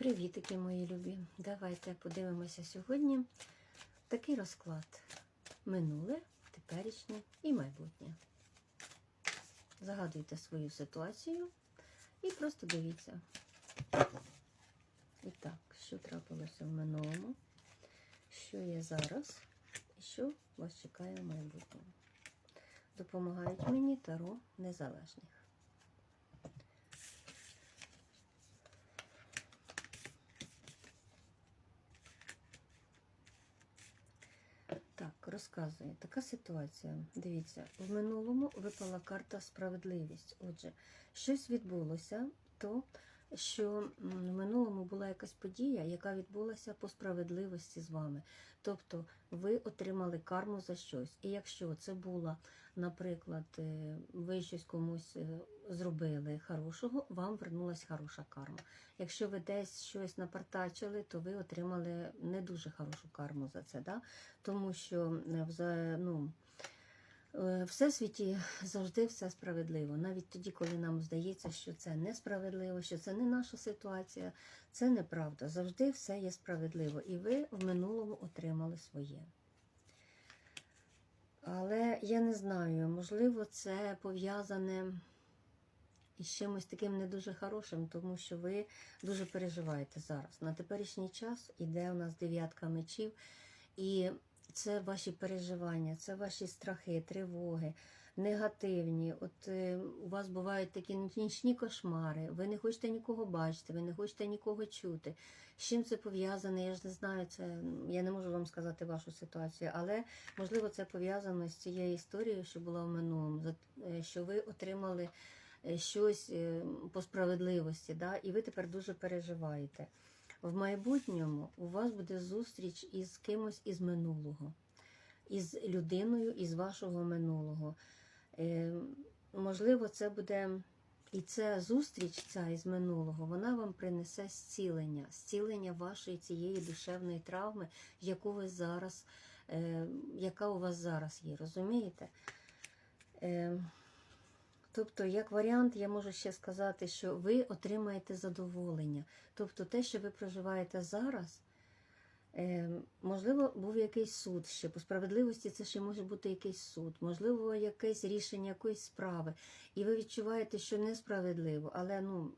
Привітики, мої любі! Давайте подивимося сьогодні такий розклад: минуле, теперішнє і майбутнє. Загадуйте свою ситуацію і просто дивіться. І так, що трапилося в минулому, що є зараз, і що вас чекає в майбутньому. Допомагають мені таро незалежних. Так, розказує. Така ситуація. Дивіться, в минулому випала карта справедливість. Отже, щось відбулося, то що в минулому була якась подія, яка відбулася по справедливості з вами. Тобто ви отримали карму за щось. І якщо це була, наприклад, е, ви щось комусь е, зробили хорошого, вам вернулась хороша карма. Якщо ви десь щось напартачили, то ви отримали не дуже хорошу карму за це. Да? Тому що е, ну, всесвіті завжди все справедливо. Навіть тоді, коли нам здається, що це несправедливо, що це не наша ситуація, це неправда. Завжди все є справедливо. І ви в минулому отримали своє. Але я не знаю, можливо, це пов'язане із чимось таким не дуже хорошим, тому що ви дуже переживаєте зараз. На теперішній час іде у нас дев'ятка мечів, і це ваші переживання, це ваші страхи, тривоги, негативні. От е, у вас бувають такі нічні кошмари, ви не хочете нікого бачити, ви не хочете нікого чути. З чим це пов'язане, я ж не знаю, це я не можу вам сказати вашу ситуацію, але можливо це пов'язано з цією історією, що була в минулому, е, що ви отримали е, щось по справедливості, да? і ви тепер дуже переживаєте. В майбутньому у вас буде зустріч із кимось із минулого, із людиною із вашого минулого. Е, можливо, це буде і ця зустріч ця із минулого, вона вам принесе зцілення, зцілення вашої цієї душевної травми, яку ви зараз, е, яка у вас зараз є, розумієте? Е, Тобто, як варіант, я можу ще сказати, що ви отримаєте задоволення. Тобто те, що ви проживаєте зараз, можливо, був якийсь суд ще. По справедливості це ще може бути якийсь суд, можливо, якесь рішення якоїсь справи. І ви відчуваєте, що несправедливо, але ну.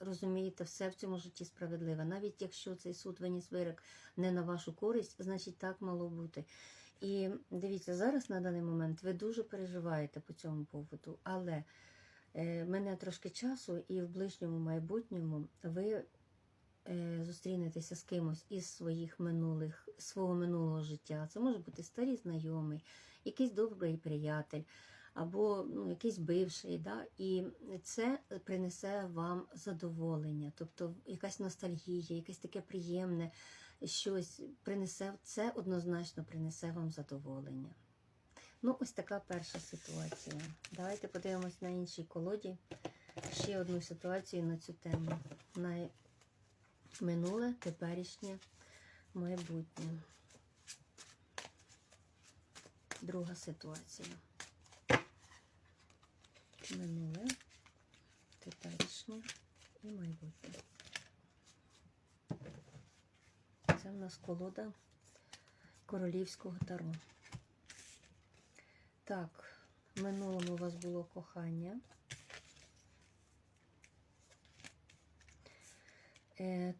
Розумієте, все в цьому житті справедливе. Навіть якщо цей суд виніс вирок не на вашу користь, значить так мало бути. І дивіться, зараз на даний момент ви дуже переживаєте по цьому поводу, але е, мене трошки часу, і в ближньому майбутньому ви е, зустрінетеся з кимось із своїх минулих, свого минулого життя. Це може бути старий знайомий, якийсь добрий приятель. Або ну, якийсь бивший, да? і це принесе вам задоволення, тобто якась ностальгія, якесь таке приємне щось принесе, це однозначно принесе вам задоволення. Ну, ось така перша ситуація. Давайте подивимось на іншій колоді ще одну ситуацію на цю тему. Минуле, теперішнє, майбутнє. Друга ситуація. Минуле, теперішнє і майбутнє. Це в нас колода королівського таро. Так, в минулому у вас було кохання.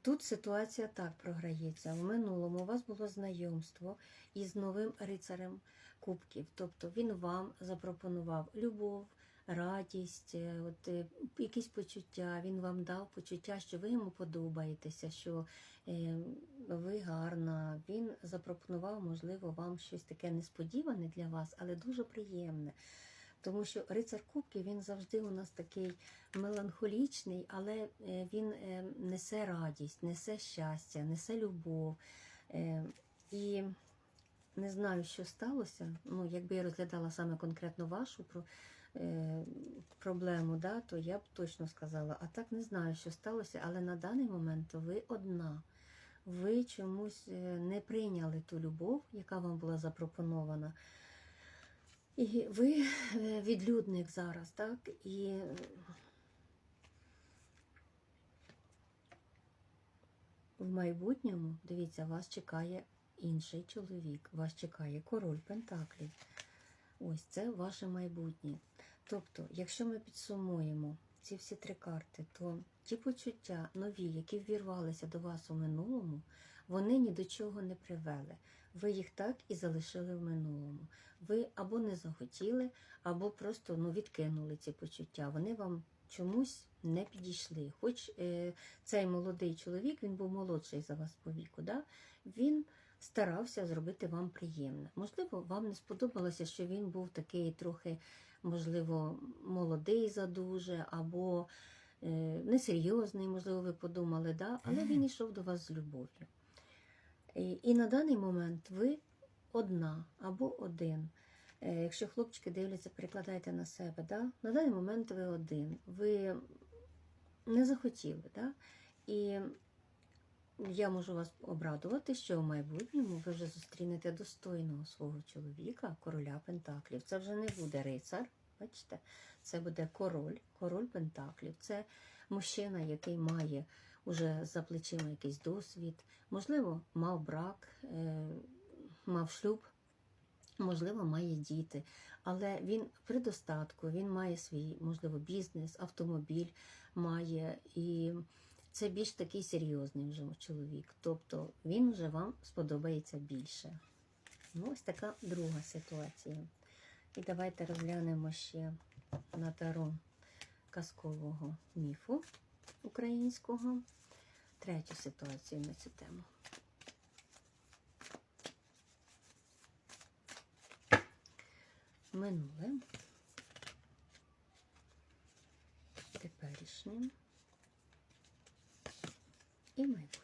Тут ситуація так програється. В минулому у вас було знайомство із новим рицарем кубків. Тобто він вам запропонував любов, радість, е, от, е, якісь почуття. Він вам дав почуття, що ви йому подобаєтеся, що е, ви гарна. Він запропонував, можливо, вам щось таке несподіване для вас, але дуже приємне. Тому що рицар Кубків він завжди у нас такий меланхолічний, але е, він е, несе радість, несе щастя, несе любов. Е, І не знаю, що сталося. Ну, якби я розглядала саме конкретно вашу про, е, проблему, да, то я б точно сказала. А так не знаю, що сталося, але на даний момент ви одна. Ви чомусь не прийняли ту любов, яка вам була запропонована. І ви е, відлюдник зараз, так? І е, в майбутньому, дивіться, вас чекає інший чоловік, вас чекає король Пентаклів. Ось це ваше майбутнє. Тобто, якщо ми підсумуємо ці всі три карти, то ті почуття нові, які ввірвалися до вас у минулому, вони ні до чого не привели. Ви їх так і залишили в минулому. Ви або не захотіли, або просто ну, відкинули ці почуття. Вони вам чомусь не підійшли. Хоч е, цей молодий чоловік, він був молодший за вас по віку, да? він старався зробити вам приємне. Можливо, вам не сподобалося, що він був такий трохи, можливо, молодий задуже, або е, несерйозний, можливо, ви подумали, да? але він йшов до вас з любов'ю. І, і на даний момент ви одна або один. Е, Якщо хлопчики дивляться, перекладайте на себе, да? на даний момент ви один. Ви не захотіли. Да? І я можу вас обрадувати, що в майбутньому ви вже зустрінете достойного свого чоловіка, короля Пентаклів. Це вже не буде рицар, бачите? Це буде король, король Пентаклів. Це мужчина, який має уже за плечима якийсь досвід, можливо, мав брак, е, мав шлюб, можливо, має діти. Але він при достатку, він має свій, можливо, бізнес, автомобіль має і це більш такий серйозний вже чоловік. Тобто він вже вам сподобається більше. Ну, ось така друга ситуація. І давайте розглянемо ще на таро казкового міфу українського. Третю ситуацію на цю тему. Минуле. Теперішнє і майбутнє.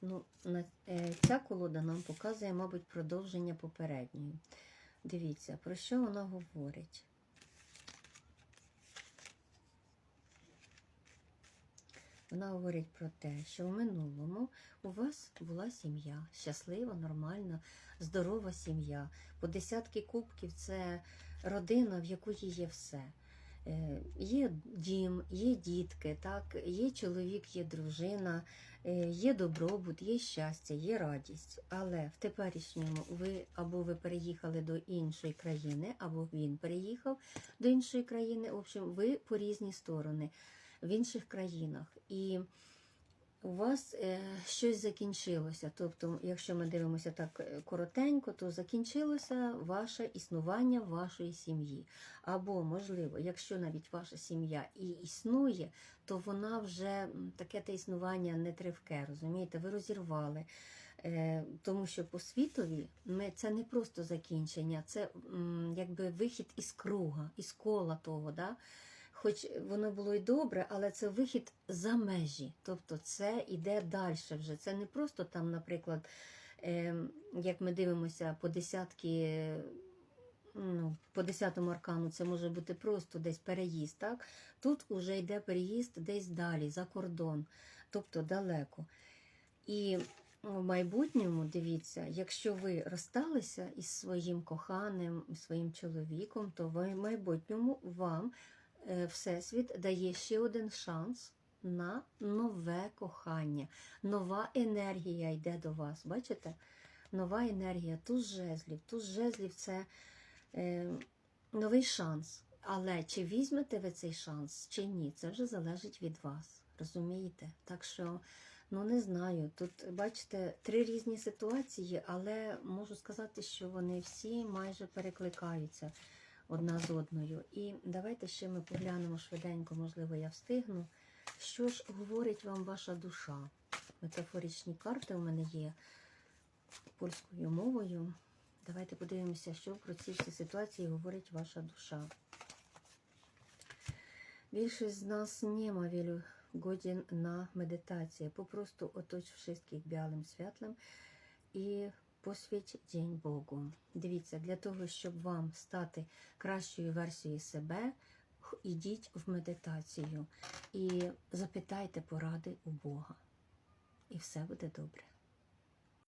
Ну, е, ця колода нам показує, мабуть, продовження попередньої. Дивіться, про що вона говорить. Вона говорить про те, що в минулому у вас була сім'я, щаслива, нормальна, здорова сім'я. По десятки кубків це родина, в якої є все. Е, Є дім, є дітки, так, є чоловік, є дружина, е, є добробут, є щастя, є радість. Але в теперішньому ви або ви переїхали до іншої країни, або він переїхав до іншої країни. В общем, ви по різні сторони в інших країнах. І у вас е, щось закінчилося. Тобто, якщо ми дивимося так е, коротенько, то закінчилося ваше існування вашої сім'ї. Або, можливо, якщо навіть ваша сім'я і існує, то вона вже таке те існування не тривке, розумієте, ви розірвали. Е, Тому що по світові ми, це не просто закінчення, це якби вихід із круга, із кола того. Да? Хоч воно було й добре, але це вихід за межі. Тобто це йде далі вже. Це не просто там, наприклад, е, як ми дивимося по десятки, ну, по десятому аркану, це може бути просто десь переїзд. так? Тут вже йде переїзд десь далі, за кордон, тобто далеко. І в майбутньому, дивіться, якщо ви розсталися із своїм коханим, своїм чоловіком, то в майбутньому вам Всесвіт дає ще один шанс на нове кохання. Нова енергія йде до вас. Бачите? Нова енергія, туз жезлів. Туз жезлів це е, новий шанс. Але чи візьмете ви цей шанс, чи ні, це вже залежить від вас. Розумієте? Так що, ну не знаю. Тут, бачите, три різні ситуації, але можу сказати, що вони всі майже перекликаються одна з одною. І давайте ще ми поглянемо швиденько, можливо, я встигну. Що ж говорить вам ваша душа? Метафоричні карти у мене є польською мовою. Давайте подивимося, що про ці всі ситуації говорить ваша душа. Більшість з нас не wielu godzin на медитацію. Попросту оточ wszystkich білим світлом і посвіть день Богу. Дивіться, для того, щоб вам стати кращою версією себе, йдіть в медитацію і запитайте поради у Бога. І все буде добре.